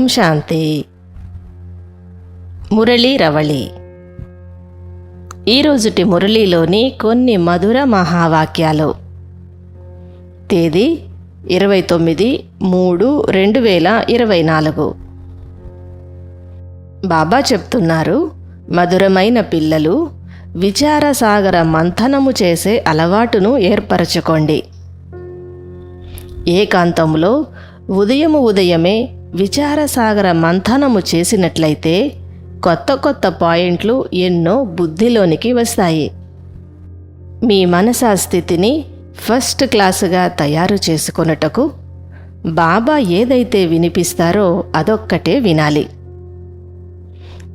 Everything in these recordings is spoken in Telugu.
ఓం శాంతి. మురళీ రవళి. ఈరోజుటి మురళీలోని కొన్ని మధుర మహావాక్యాలు. తేదీ ఇరవై తొమ్మిది మూడు రెండు వేల ఇరవై నాలుగు. బాబా చెప్తున్నారు మధురమైన పిల్లలు విచారసాగర మంథనము చేసే అలవాటును ఏర్పరచుకోండి. ఏకాంతంలో ఉదయము ఉదయమే విచారసాగర మంథనము చేసినట్లయితే కొత్త కొత్త పాయింట్లు ఎన్నో బుద్ధిలోనికి వస్తాయి. మీ మనసా స్థితిని ఫస్ట్ క్లాసుగా తయారు చేసుకొనుటకు బాబా ఏదైతే వినిపిస్తారో అదొక్కటే వినాలి.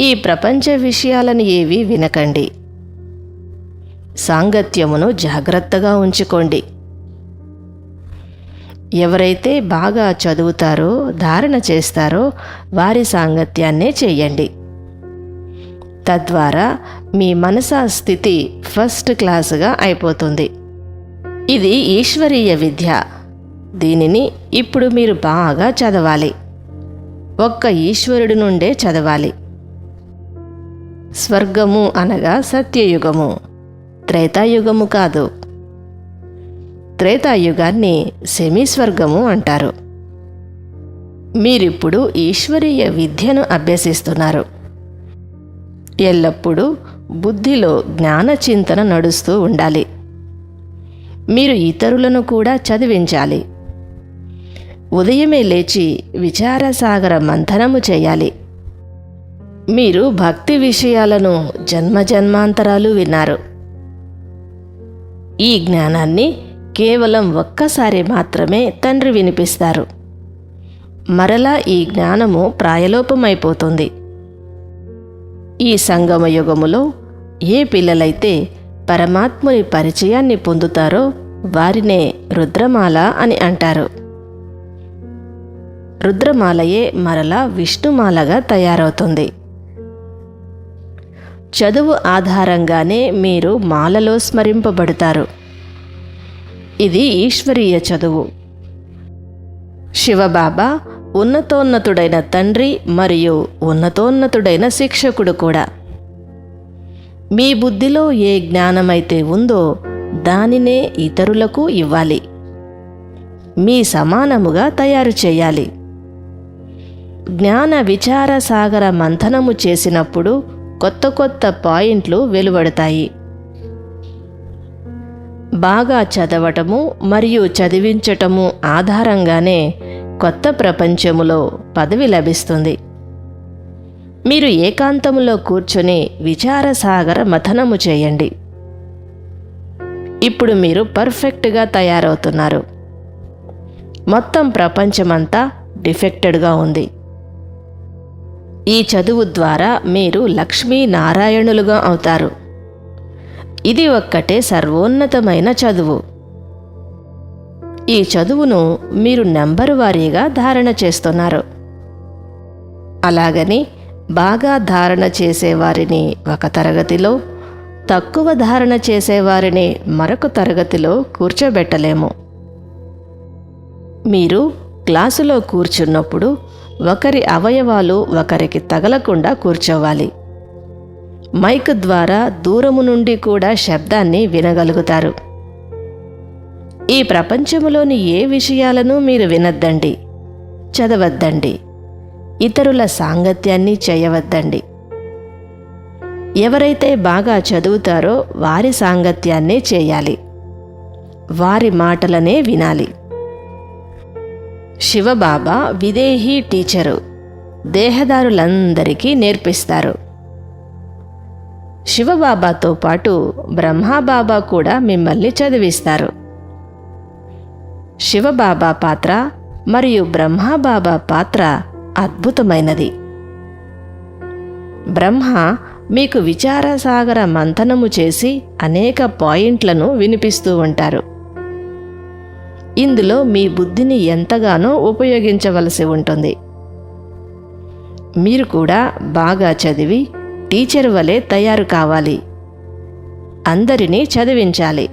ఈ ప్రపంచ విషయాలను ఏవి వినకండి. సాంగత్యమును జాగ్రత్తగా ఉంచుకోండి. ఎవరైతే బాగా చదువుతారో ధారణ చేస్తారో వారి సాంగత్యాన్నే చేయండి. తద్వారా మీ మనసా స్థితి ఫస్ట్ క్లాసుగా అయిపోతుంది. ఇది ఈశ్వరీయ విద్య. దీనిని ఇప్పుడు మీరు బాగా చదవాలి. ఒక్క ఈశ్వరుడి నుండే చదవాలి. స్వర్గము అనగా సత్యయుగము. త్రేతాయుగము కాదు. త్రేతాయుగాన్ని సెమీస్వర్గము అంటారు. మీరిప్పుడు ఈశ్వరీయ విద్యను అభ్యసిస్తున్నారు. ఎల్లప్పుడూ బుద్ధిలో జ్ఞాన చింతన నడుస్తూ ఉండాలి. మీరు ఇతరులను కూడా చదివించాలి. ఉదయమే లేచి విచారసాగర మంథనము చేయాలి. మీరు భక్తి విషయాలను జన్మజన్మాంతరాలు విన్నారు. ఈ జ్ఞానాన్ని కేవలం ఒక్కసారి మాత్రమే తండ్రి వినిపిస్తారు. మరలా ఈ జ్ఞానము ప్రాయలోపమైపోతుంది. ఈ సంగమ యుగములో ఏ పిల్లలైతే పరమాత్ముని పరిచయాన్ని పొందుతారో వారినే రుద్రమాల అని అంటారు. రుద్రమాలయే మరలా విష్ణుమాలగా తయారవుతుంది. చదువు ఆధారంగానే మీరు మాలలో స్మరింపబడతారు. ఇది ఈశ్వరీయ చదువు. శివబాబా ఉన్నతోన్నతుడైన తండ్రి మరియు ఉన్నతోన్నతుడైన శిక్షకుడు కూడా. మీ బుద్ధిలో ఏ జ్ఞానమైతే ఉందో దానినే ఇతరులకు ఇవ్వాలి. మీ సమానముగా తయారు చేయాలి. జ్ఞాన విచార సాగర మంథనము చేసినప్పుడు కొత్త కొత్త పాయింట్లు వెలువడతాయి. బాగా చదవటము మరియు చదివించటము ఆధారంగానే కొత్త ప్రపంచములో పదవి లభిస్తుంది. మీరు ఏకాంతములో కూర్చొని విచారసాగర మథనము చేయండి. ఇప్పుడు మీరు పర్ఫెక్ట్గా తయారవుతున్నారు. మొత్తం ప్రపంచమంతా డిఫెక్టెడ్గా ఉంది. ఈ చదువు ద్వారా మీరు లక్ష్మీ నారాయణులుగా అవుతారు. ఇది ఒక్కటే సర్వోన్నతమైన చదువు. ఈ చదువును మీరు నెంబరు వారీగా ధారణ చేస్తున్నారు. అలాగని బాగా ధారణ చేసేవారిని ఒక తరగతిలో తక్కువ ధారణ చేసేవారిని మరొక తరగతిలో కూర్చోబెట్టలేము. మీరు క్లాసులో కూర్చున్నప్పుడు ఒకరి అవయవాలు ఒకరికి తగలకుండా కూర్చోవాలి. మైక్ ద్వారా దూరము నుండి కూడా శబ్దాన్ని వినగలుగుతారు. ఈ ప్రపంచంలోని ఏ విషయాలను మీరు వినద్దండి? చదవద్దండి. ఇతరుల సాంగత్యాన్ని చేయవద్దండి. ఎవరైతే బాగా చదువుతారో వారి సాంగత్యాన్నే చేయాలి. వారి మాటలనే వినాలి. శివబాబా విదేహీ టీచరు దేహదారులందరికీ నేర్పిస్తారు. శివబాబాతో పాటు బ్రహ్మాబాబా కూడా మిమ్మల్ని చదివిస్తారు. శివబాబా పాత్ర మరియు బ్రహ్మాబాబా పాత్ర అద్భుతమైనది. బ్రహ్మ మీకు విచారసాగర మంథనము చేసి అనేక పాయింట్లను వినిపిస్తూ ఉంటారు. ఇందులో మీ బుద్ధిని ఎంతగానో ఉపయోగించవలసి ఉంటుంది. మీరు కూడా బాగా చదివి టీచర్ వలె తయారు కావాలి. అందరినీ చదివించాలి.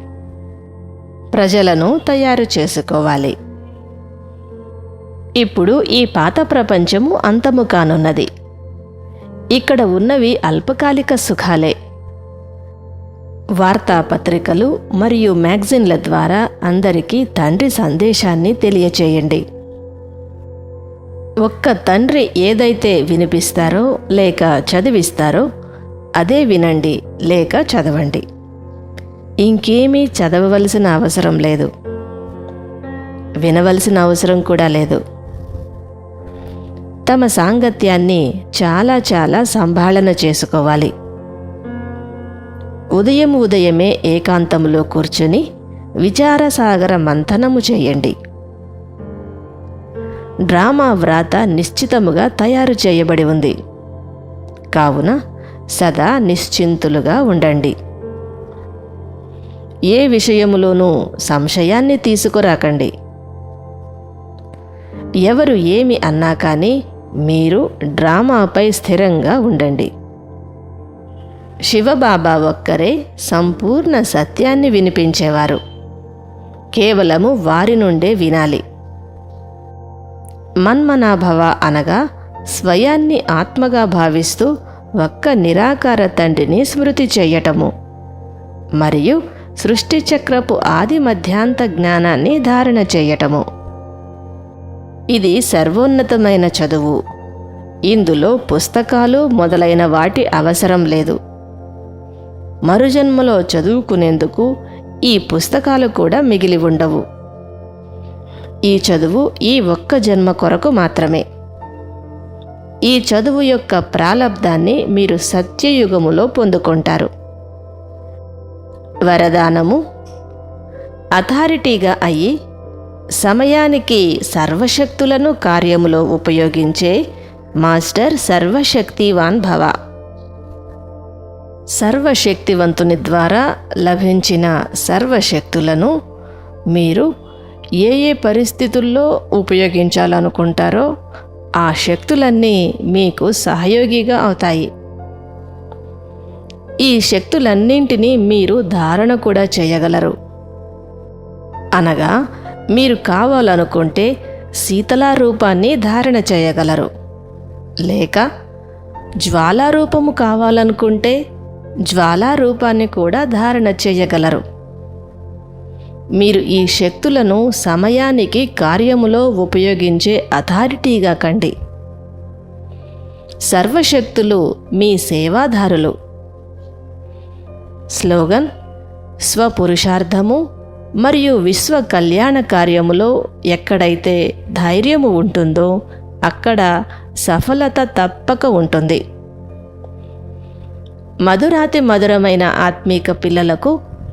ప్రజలను తయారు చేసుకోవాలి. ఇప్పుడు ఈ పాత ప్రపంచము అంతము కానున్నది. ఇక్కడ ఉన్నవి అల్పకాలిక సుఖాలే. వార్తాపత్రికలు మరియు మ్యాగజిన్ల ద్వారా అందరికీ తండ్రి సందేశాన్ని తెలియచేయండి. ఒక్క తండ్రి ఏదైతే వినిపిస్తారో లేక చదివిస్తారో అదే వినండి లేక చదవండి. ఇంకేమీ చదవవలసిన అవసరం లేదు. వినవలసిన అవసరం కూడా లేదు. తమ సాంగత్యాన్ని చాలా చాలా సంభాళన చేసుకోవాలి. ఉదయం ఉదయమే ఏకాంతములో కూర్చుని విచారసాగర మంథనము చేయండి. డ్రామా వ్రాత నిశ్చితముగా తయారు చేయబడి ఉంది. కావున సదా నిశ్చింతులుగా ఉండండి. ఏ విషయములోనూ సంశయాన్ని తీసుకురాకండి. ఎవరు ఏమి అన్నా కానీ మీరు డ్రామాపై స్థిరంగా ఉండండి. శివబాబా ఒక్కరే సంపూర్ణ సత్యాన్ని వినిపించేవారు. కేవలము వారి నుండే వినాలి. మన్మనాభవ అనగా స్వయాన్ని ఆత్మగా భావిస్తూ ఒక్క నిరాకార తండ్రిని స్మృతి చేయటము. మరియు సృష్టి చక్రపు ఆది మధ్యాంత జ్ఞానాన్ని ధారణ చేయటము. ఇది సర్వోన్నతమైన చదువు. ఇందులో పుస్తకాలు మొదలైన వాటి అవసరం లేదు. మరుజన్మలో చదువుకునేందుకు ఈ పుస్తకాలు కూడా మిగిలి ఉండవు. ఈ చదువు ఈ ఒక్క జన్మ కొరకు మాత్రమే. ఈ చదువు యొక్క ప్రాలబ్ధాన్ని మీరు సత్యయుగములో పొందుకుంటారు. వరదానము అథారిటీగా అయ్యి సమయానికి సర్వశక్తులను కార్యములో ఉపయోగించే మాస్టర్ సర్వశక్తివాన్ భవ. సర్వశక్తివంతుని ద్వారా లభించిన సర్వశక్తులను మీరు ఏ ఏ పరిస్థితుల్లో ఉపయోగించాలనుకుంటారో ఆ శక్తులన్నీ మీకు సహయోగిగా అవుతాయి. ఈ శక్తులన్నింటినీ మీరు ధారణ కూడా చేయగలరు. అనగా మీరు కావాలనుకుంటే శీతలా రూపాన్ని ధారణ చేయగలరు. లేక జ్వాలారూపము కావాలనుకుంటే జ్వాలారూపాన్ని కూడా ధారణ చేయగలరు. మీరు ఈ శక్తులను సమయానికి కార్యములో ఉపయోగించే అథారిటీగా కండి. సర్వశక్తులు మీ సేవాదారులు. స్లోగన్ స్వపురుషార్థము మరియు విశ్వ కళ్యాణ కార్యములో ఎక్కడైతే ధైర్యము ఉంటుందో అక్కడ సఫలత తప్పక ఉంటుంది. మధురాతి మధురమైన ఆత్మీక పిల్లలకు